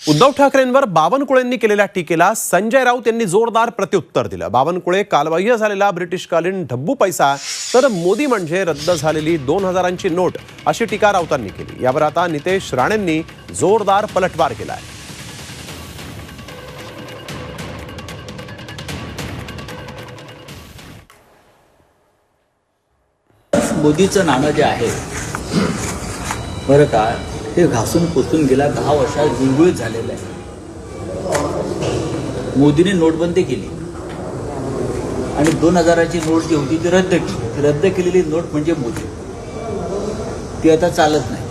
उद्धव ठाकरेंवर बावनकुळेंनी केलेल्या टीकेला संजय राऊत यांनी जोरदार प्रत्युत्तर दिलं. बावनकुळे कालबाह्य झालेला ब्रिटिशकालीन ढब्बू पैसा तर मोदी म्हणजे रद्द झालेली दोन हजारांची नोट अशी टीका राऊतांनी केली. यावर आता नितेश राणेंनी जोरदार पलटवार केलाय. मोदीचं नाणं जे आहे बरं का ते घासून पुसून गेला दहा वर्षात गुळगुळीत झालेलं आहे. मोदीने नोटबंदी केली. आणि दोन हजाराची नोट जी होती ती रद्द केली. ती रद्द केलेली नोट म्हणजे मोदी. ती आता चालत नाही.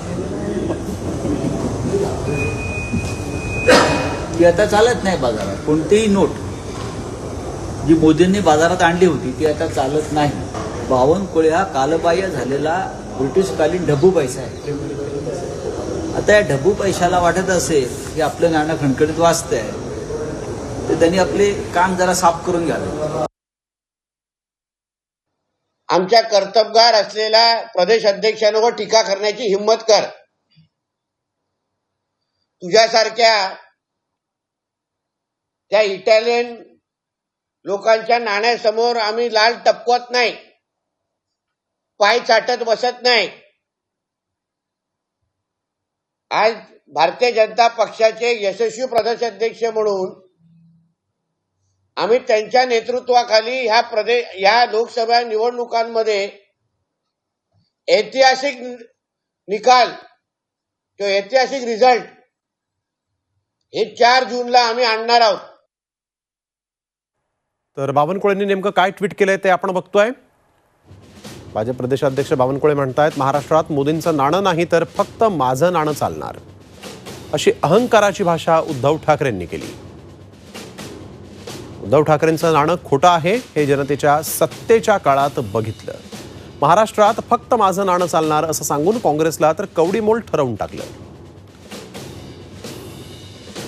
ती आता चालत नाही बाजारात. कोणतीही नोट जी मोदींनी बाजारात आणली होती ती आता चालत नाही. बावनकुळे हा कालबाह्य झालेला ब्रिटिशकालीन ढबू पैसा आहे आता या ढबू पैशाला वाटत असेल की आपलं गाणं खणखणीत वाचतंय तर त्यांनी आपले कान जरा साफ करून घ्यावे. आमच्या कर्तबगार असलेल्या प्रदेश अध्यक्षांवर टीका करण्याची हिंमत कर. तुझ्यासारख्या त्या इटालियन लोकांच्या नाण्यासमोर आम्ही लाल टपकवत नाही. पाय चाटत बसत नाही. आज भारतीय जनता पक्षाचे यशस्वी प्रदेशाध्यक्ष म्हणून आम्ही त्यांच्या नेतृत्वाखाली ह्या प्रदेश ह्या लोकसभा निवडणुकांमध्ये ऐतिहासिक निकाल किंवा ऐतिहासिक रिझल्ट हे चार जूनला आम्ही आणणार आहोत. तर बावनकुळेंनी नेमकं काय ट्विट केलंय ते आपण बघतोय. भाजप प्रदेशाध्यक्ष बावनकुळे म्हणतायत महाराष्ट्रात मोदींचं नाणं नाही तर फक्त माझं नाणं चालणार. अशी अहंकाराची भाषा उद्धव ठाकरेंनी केली. उद्धव ठाकरेंचं नाणं खोटं आहे हे जनतेच्या सत्तेच्या काळात बघितलं. महाराष्ट्रात फक्त माझं नाणं चालणार असं सांगून काँग्रेसला तर कवडीमोल ठरवून टाकलं.